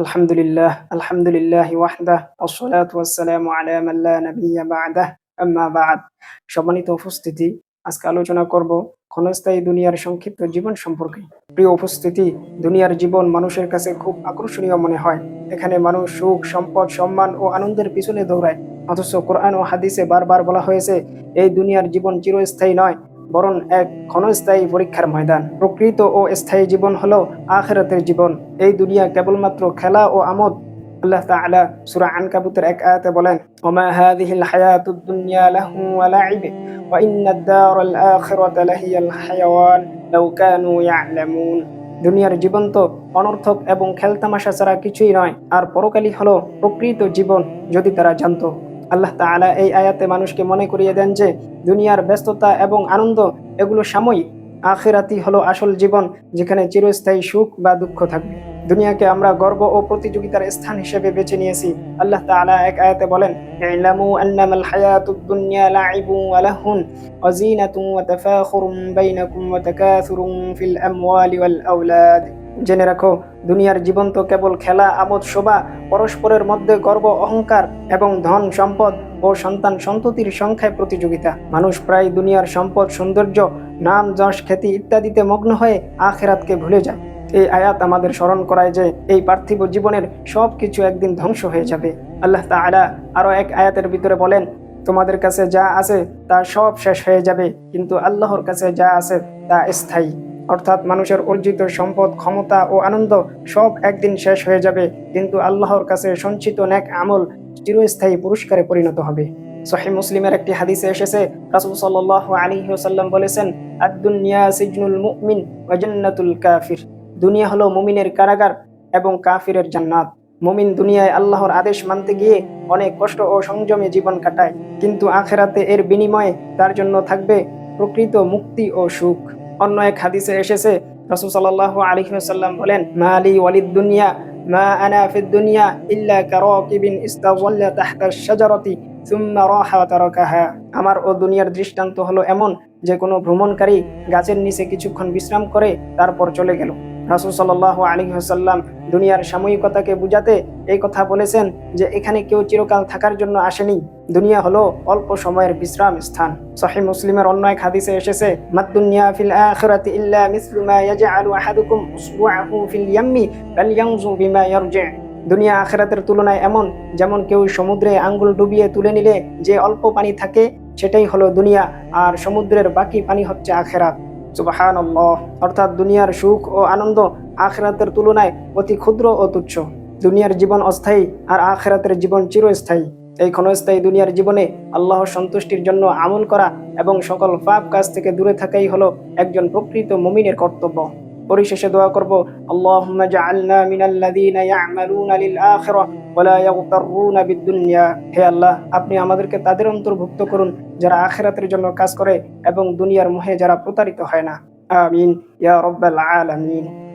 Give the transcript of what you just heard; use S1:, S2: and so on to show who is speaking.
S1: الحمد لله الحمد لله وحده والصلاة والسلام على من لا نبي بعده أما بعد সম্মানিত উপস্থিতি আজকে আলোচনা করব ক্ষণস্থায়ী দুনিয়ার সংক্ষিপ্ত জীবন সম্পর্কে প্রিয় উপস্থিতি দুনিয়ার জীবন মানুষের কাছে খুব আকর্ষণীয় মনে হয় এখানে মানুষ সুখ সম্পদ সম্মান ও আনন্দের পিছনে দৌড়ায় অথচ কোরআন ও হাদিসে বারবার বলা হয়েছে এই দুনিয়ার জীবন চিরস্থায়ী নয় বরং এক ক্ষণস্থায়ী পরীক্ষার ময়দান। প্রকৃত ও স্থায়ী জীবন হলো আখেরাতের জীবন। এই দুনিয়া কেবলমাত্র খেলা ও আমোদ। আল্লাহ তাআলা সূরা আনকাবুতের এক আয়াতে বলেন, ওমা হাযিহিল হায়াতুদ দুনিয়া লাহু ওয়া লাইব ওয়া ইন্নাদ দারাল আখিরাতা লাহিয়াল হায়াওয়ান লাউ কানু ইয়ালামুন। দুনিয়ার জীবন তো অনর্থক এবং খেলতামাশা ছাড়া কিছুই নয়। আর পরকালই হলো প্রকৃত জীবন, যদি তারা জানতো। আল্লাহ তাআলা এই আয়াতে মানুষকে মনে করিয়ে দেন যে, দুনিয়ার ব্যস্ততা এবং আনন্দ, এগুলো সাময়িক। আখেরাতি হলো আসল জীবন, যেখানে চিরস্থায়ী সুখ বা দুঃখ থাকবে। দুনিয়াকে আমরা গর্ব ও প্রতিযোগিতার স্থান হিসেবে বেছে নিয়েছি। আল্লাহ তাআলা এক আয়াতে বলেন, ইলামু আন্নামাল জেনে রাখো, দুনিয়ার জীবন তো কেবল খেলা, আমোদ, শোভা, পরস্পরের মধ্যে গর্ব, অহংকার এবং ধন, সম্পদ ও সন্তান সন্ততির সংখ্যায় প্রতিযোগিতা। মানুষ প্রায় দুনিয়ার সম্পদ, সৌন্দর্য, নাম, যশ, খ্যাতি ইত্যাদিতে মগ্ন হয়ে আখেরাতকে ভুলে যায়। এই আয়াত আমাদের স্মরণ করায় যে এই পার্থিব জীবনের সব কিছু একদিন ধ্বংস হয়ে যাবে। আল্লাহ তাআলা আরও এক আয়াতের ভিতরে বলেন, তোমাদের কাছে যা আছে তা সব শেষ হয়ে যাবে, কিন্তু আল্লাহর কাছে যা আছে তা স্থায়ী। অর্থাৎ মানুষের অর্জিত সম্পদ, ক্ষমতা ও আনন্দ সব একদিন শেষ হয়ে যাবে, কিন্তু আল্লাহর কাছে সঞ্চিত ন্যাক আমল চিরস্থায়ী পুরস্কারে পরিণত হবে। সহি মুসলিমের একটি হাদিসে এসেছে, রাসূল সাল্লাল্লাহু আলাইহি ওয়াসাল্লাম বলেছেন আদ-দুনিয়া সিজনুল মুমিন ওয়া জান্নাতুল কাফির। দুনিয়া হলো মুমিনের কারাগার এবং কাফিরের জান্নাত। মুমিন দুনিয়ায় আল্লাহর আদেশ মানতে গিয়ে অনেক কষ্ট ও সংযমে জীবন কাটায়, কিন্তু আখেরাতে এর বিনিময়ে তার জন্য থাকবে প্রকৃত মুক্তি ও সুখ। অন্য এক হাদিসে এসেছে, রাসূল সাল্লাল্লাহু আলাইহি ওয়াসাল্লাম বলেন, মালি ওয়ালিদ দুনিয়া, মা আনা ফিদ দুনিয়া ইল্লা কারাকিবিন ইস্তাযাল্লা তাহতা আশ-শাজারাতি সুম্মা রাহা তারাকাহা। আমার ও দুনিয়ার দৃষ্টান্ত হলো এমন যে কোনো ভ্রমণকারী গাছের নিচে কিছুক্ষণ বিশ্রাম করে তারপর চলে গেল। রাসূল সাল্লাল্লাহু আলাইহি ওয়াসাল্লাম দুনিয়ার সাময়িকতাকে বুঝাতে এই কথা বলেছেন যে এখানে কেউ চিরকাল থাকার জন্য আসেনি। দুনিয়া হলো অল্প সময়ের বিশ্রাম স্থান। সহিহ মুসলিমের অন্য এক হাদিসে এসেছে দুনিয়া আখেরাতের তুলনায় এমন, যেমন কেউ সমুদ্রে আঙ্গুল ডুবিয়ে তুলে নিলে যে অল্প পানি থাকে, সেটাই হলো দুনিয়া, আর সমুদ্রের বাকি পানি হচ্ছে আখেরাত। সুবাহান অর্থাৎ দুনিয়ার সুখ ও আনন্দ আখেরাতের তুলনায় অতি ক্ষুদ্র ও তুচ্ছ। দুনিয়ার জীবন অস্থায়ী আর আখেরাতের জীবন চিরস্থায়ী। এই ক্ষণস্থায়ী দুনিয়ার জীবনে আল্লাহ সন্তুষ্টির জন্য আমল করা এবং সকল পাপ কাজ থেকে দূরে থাকাই হলো একজন প্রকৃত মমিনের কর্তব্য। পরিশেষে দোয়া করব, আল্লাহুম্মা জাআলনা মিনাল্লাযীনা ইয়া'মালুনা লিল আখিরাহ ওয়া লা ইয়াগতারুনা বিদ-দুনিয়া। হে আল্লাহ, আপনি আমাদেরকে তাদের অন্তর্ভুক্ত করুন, যারা আখিরাতের জন্য কাজ করে এবং দুনিয়ার মোহে যারা প্রতারিত হয় না। আমিন। ইয়া রাব্বাল আলামিন।